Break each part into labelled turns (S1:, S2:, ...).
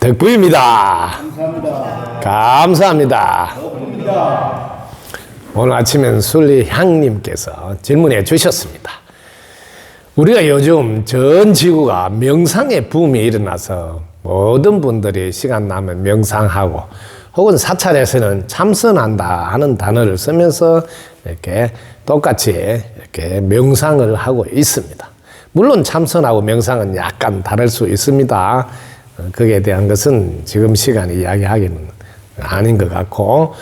S1: 덕부입니다.
S2: 감사합니다.
S1: 감사합니다. 오늘 아침엔 순리향님께서 질문해 주셨습니다. 우리가 요즘 전 지구가 명상의 붐이 일어나서 모든 분들이 시간 나면 명상하고 혹은 사찰에서는 참선한다 하는 단어를 쓰면서 이렇게 똑같이 이렇게 명상을 하고 있습니다. 물론 참선하고 명상은 약간 다를 수 있습니다. 어, 거기에 대한 것은 지금 시간에 이야기하기는 아닌 것 같고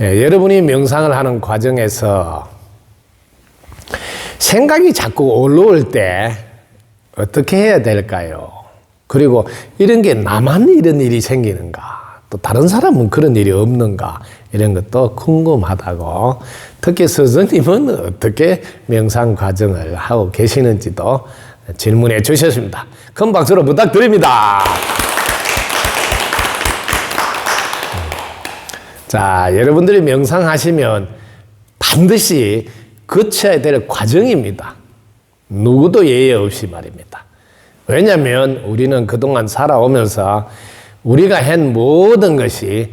S1: 예, 여러분이 명상을 하는 과정에서 생각이 자꾸 올라올 때 어떻게 해야 될까요? 그리고 이런 게 나만 이런 일이 생기는가? 또 다른 사람은 그런 일이 없는가? 이런 것도 궁금하다고. 특히 스승님은 어떻게 명상 과정을 하고 계시는지도 질문해 주셨습니다. 큰 박수로 부탁드립니다. 자, 여러분들이 명상하시면 반드시 거쳐야 될 과정입니다. 누구도 예외 없이 말입니다. 왜냐하면 우리는 그동안 살아오면서 우리가 한 모든 것이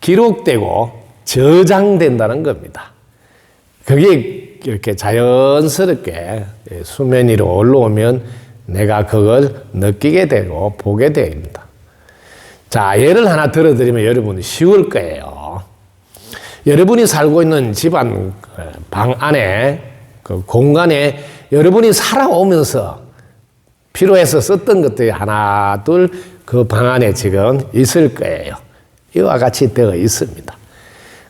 S1: 기록되고 저장된다는 겁니다. 그게 이렇게 자연스럽게 수면 위로 올라오면 내가 그걸 느끼게 되고 보게 됩니다. 자, 예를 하나 들어드리면 여러분이 쉬울 거예요. 여러분이 살고 있는 집안 어, 방 안에 그 공간에 여러분이 살아오면서 필요해서 썼던 것들이 하나, 둘, 그 방 안에 지금 있을 거예요. 이와 같이 되어 있습니다.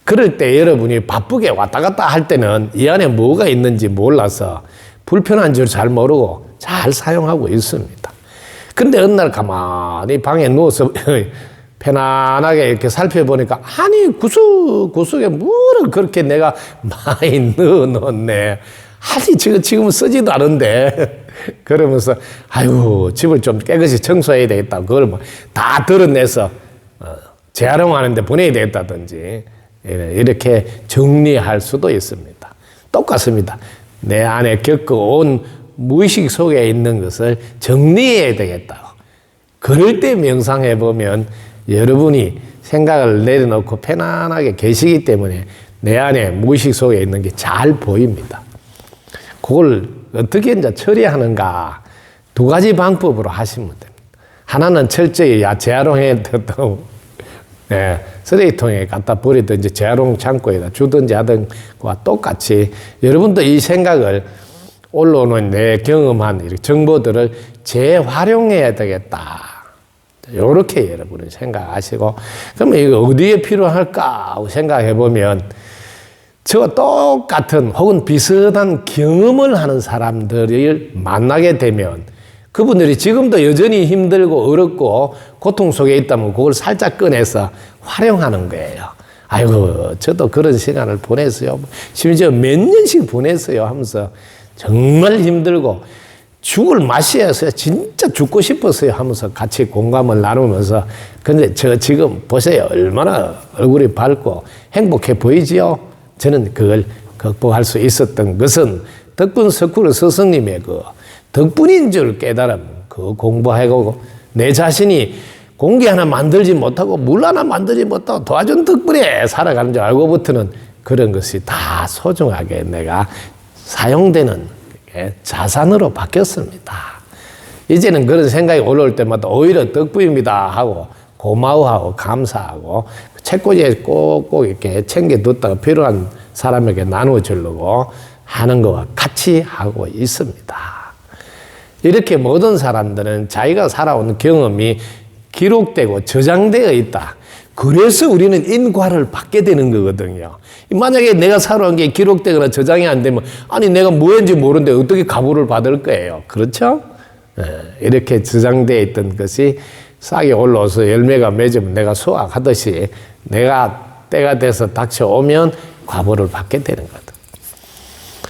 S1: 그럴 때 여러분이 바쁘게 왔다 갔다 할 때는 이 안에 뭐가 있는지 몰라서 불편한 줄 잘 모르고 잘 사용하고 있습니다. 근데 어느 날 가만히 방에 누워서 편안하게 이렇게 살펴보니까 아니 구석 구석에 뭐를 그렇게 내가 많이 넣어 놓네. 아니 지금 지금 쓰지도 않은데 그러면서 아유 집을 좀 깨끗이 청소해야 되겠다. 그걸 뭐 다 드러내서 어, 재활용하는데 보내야 되겠다든지 이렇게 정리할 수도 있습니다. 똑같습니다. 내 안에 겪어온 무의식 속에 있는 것을 정리해야 되겠다. 그럴 때 명상해 보면 여러분이 생각을 내려놓고 편안하게 계시기 때문에 내 안에 무의식 속에 있는 게 잘 보입니다. 그걸 어떻게 이제 처리하는가 두 가지 방법으로 하시면 됩니다. 하나는 철저히 야 재활용해 네, 쓰레기통에 갖다 버리든지 재활용 창고에다 주든지 하든과 똑같이 여러분도 이 생각을 올라오는 내 경험한 정보들을 재활용해야 되겠다. 이렇게 여러분은 생각하시고 그러면 이거 어디에 필요할까 생각해 보면 저와 똑같은 혹은 비슷한 경험을 하는 사람들을 만나게 되면 그분들이 지금도 여전히 힘들고 어렵고 고통 속에 있다면 그걸 살짝 꺼내서 활용하는 거예요. 아이고, 저도 그런 시간을 보냈어요. 심지어 몇 년씩 보냈어요 하면서 정말 힘들고 죽을 맛이어서 진짜 죽고 싶었어요 하면서 같이 공감을 나누면서 근데 저 지금 보세요. 얼마나 얼굴이 밝고 행복해 보이지요? 저는 그걸 극복할 수 있었던 것은 덕분 석구르 스승님의 그 덕분인 줄 깨달음, 그 공부하고 내 자신이 공기 하나 만들지 못하고 물 하나 만들지 못하고 도와준 덕분에 살아가는 줄 알고부터는 그런 것이 다 소중하게 내가 사용되는 자산으로 바뀌었습니다. 이제는 그런 생각이 올라올 때마다 오히려 덕분입니다 하고 고마워하고 감사하고 책꽂이에 꼭꼭 이렇게 챙겨뒀다가 필요한 사람에게 나누어 주려고 하는 것과 같이 하고 있습니다. 이렇게 모든 사람들은 자기가 살아온 경험이 기록되고 저장되어 있다. 그래서 우리는 인과를 받게 되는 거거든요. 만약에 내가 살아온 게 기록되거나 저장이 안 되면, 아니, 내가 뭐였는지 모르는데 어떻게 가부를 받을 거예요. 그렇죠? 이렇게 저장되어 있던 것이 싹이 올라와서 열매가 맺으면 내가 수확하듯이 내가 때가 돼서 닥쳐오면 과보를 받게 되는 거다.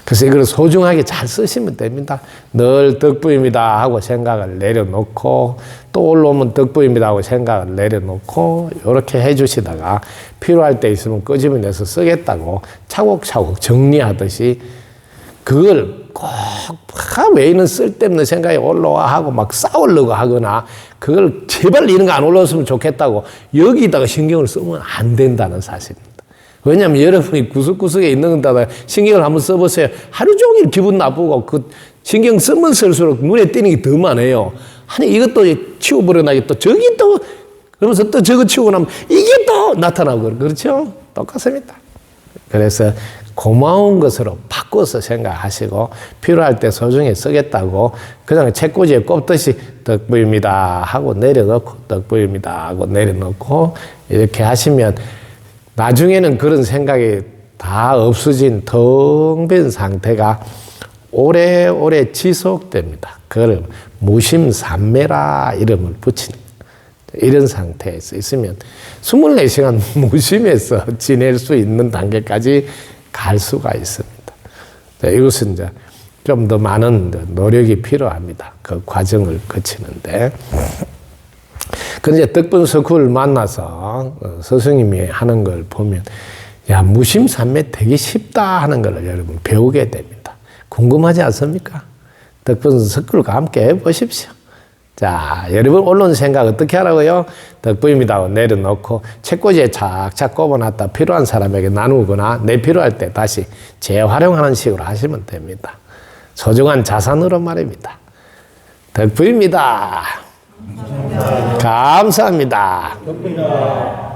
S1: 그래서 이걸 소중하게 잘 쓰시면 됩니다. 늘 덕분입니다 하고 생각을 내려놓고 또 올라오면 덕분입니다 하고 생각을 내려놓고 이렇게 해주시다가 필요할 때 있으면 끄집어내서 쓰겠다고 차곡차곡 정리하듯이 그걸 꼭왜 이런 쓸데없는 생각이 올라와 하고 막 싸우려고 하거나 그걸 제발 이런 거 안 올라왔으면 좋겠다고 여기다가 신경을 쓰면 안 된다는 사실입니다. 왜냐하면 여러분이 구석구석에 있는 데다 신경을 한번 써보세요. 하루 종일 기분 나쁘고 그 신경 쓰면 쓸수록 눈에 띄는 게 더 많아요. 아니 이것도 치워버려놔야 또 저기 또 그러면서 또 저거 치우고 나면 이게 또 나타나고 그렇죠? 똑같습니다. 그래서 고마운 것으로 바꿔서 생각하시고 필요할 때 소중히 쓰겠다고 그냥 책꽂이에 꼽듯이 덕부입니다 하고 내려놓고 덕부입니다 하고 내려놓고 이렇게 하시면 나중에는 그런 생각이 다 없어진 텅 빈 상태가 오래오래 지속됩니다. 그걸 무심삼매라 이름을 붙이는 이런 상태에서 있으면 24시간 무심해서 지낼 수 있는 단계까지 갈 수가 있습니다. 자, 이것은 이제 좀 더 많은 노력이 필요합니다. 그 과정을 거치는데. 근데 덕분 석후를 만나서 어, 스승님이 하는 걸 보면 야 무심삼매 되게 쉽다 하는 걸 여러분 배우게 됩니다. 궁금하지 않습니까? 덕분 석후과 함께 해보십시오. 자, 여러분 언론 생각 어떻게 하라고요? 덕분입니다 내려놓고 책꽂이에 착착 꼽아놨다 필요한 사람에게 나누거나 내 필요할 때 다시 재활용하는 식으로 하시면 됩니다. 소중한 자산으로 말입니다. 덕분입니다. 감사합니다.
S2: 덕분이다.